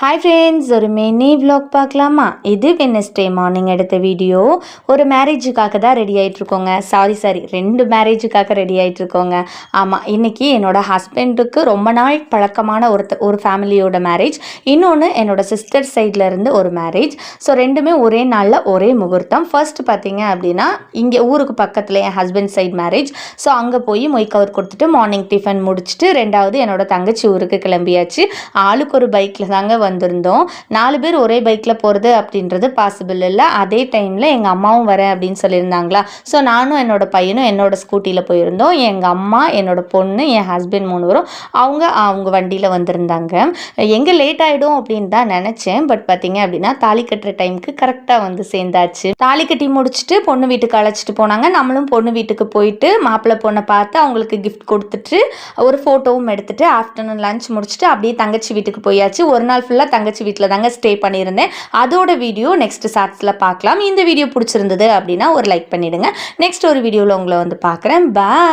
Hi friends ஒரு mini vlog பார்க்கலாமா? இது வெனஸ்டே மார்னிங் எடுத்த வீடியோ ஒரு மேரேஜுக்காக தான் ரெடி ஆகிட்ருக்கோங்க சாரி சாரி ரெண்டு மேரேஜுக்காக ரெடி ஆகிட்ருக்கோங்க ஆமாம் இன்னைக்கு என்னோட ஹஸ்பண்டுக்கு ரொம்ப நாள் பழக்கமான ஒருத்த ஒரு ஃபேமிலியோட மேரேஜ் இன்னொன்று என்னோட சிஸ்டர் சைடில் இருந்து ஒரு மேரேஜ் ஸோ ரெண்டுமே ஒரே நாளில் ஒரே முகூர்த்தம். ஃபர்ஸ்ட் பார்த்தீங்க அப்படின்னா இங்கே ஊருக்கு பக்கத்தில் என் ஹஸ்பண்ட் சைட் மேரேஜ் ஸோ அங்கே போய் மொய் கவர் கொடுத்துட்டு மார்னிங் டிஃபன் முடிச்சுட்டு ரெண்டாவது என்னோடய தங்கச்சி ஊருக்கு கிளம்பியாச்சு. ஆளுக்கு ஒரு பைக்கில் தாங்க வந்திருந்தோம். நாலு பேர் ஒரே பைக்கில் போகிறது அப்படின்றது பாசிபிள் இல்லை. அதே டைமில் எங்கள் அம்மாவும் வரேன் அப்படின்னு சொல்லியிருந்தாங்களா? ஸோ நானும் என்னோட பையனும் என்னோடய ஸ்கூட்டியில் போயிருந்தோம். எங்கள் அம்மா என்னோட பொண்ணு என் ஹஸ்பண்ட் மூணு வரும் அவங்க அவங்க வண்டியில் வந்திருந்தாங்க. எங்கே லேட் ஆகிடும் அப்படின்னு தான் நினச்சேன். பட் பார்த்தீங்க அப்படின்னா தாலி கட்டுற டைமுக்கு கரெக்டாக வந்து சேர்ந்தாச்சு. தாலி கட்டி முடிச்சுட்டு பொண்ணு வீட்டுக்கு அழைச்சிட்டு போனாங்க. நம்மளும் பொண்ணு வீட்டுக்கு போயிட்டு மாப்பிள்ளை பொண்ணை பார்த்து அவங்களுக்கு கிஃப்ட் கொடுத்துட்டு ஒரு ஃபோட்டோவும் எடுத்துட்டு ஆஃப்டர்நூன் லஞ்ச் முடிச்சுட்டு அப்படியே தங்கச்சி வீட்டுக்கு போயாச்சு. ஒரு நாள் ஃபுல்லாக தங்கச்சி வீட்டில் தாங்க ஸ்டே பண்ணியிருந்தேன். அதோட வீடியோ நெக்ஸ்ட் ஷார்ட்ஸில் பார்க்கலாம் இந்த வீடியோ பிடிச்சிருந்தது அப்படின்னா ஒரு லைக் பண்ணிவிடுங்க நெக்ஸ்ட் ஒரு வீடியோவில் உங்களை வந்து பார்க்குறேன். பாய்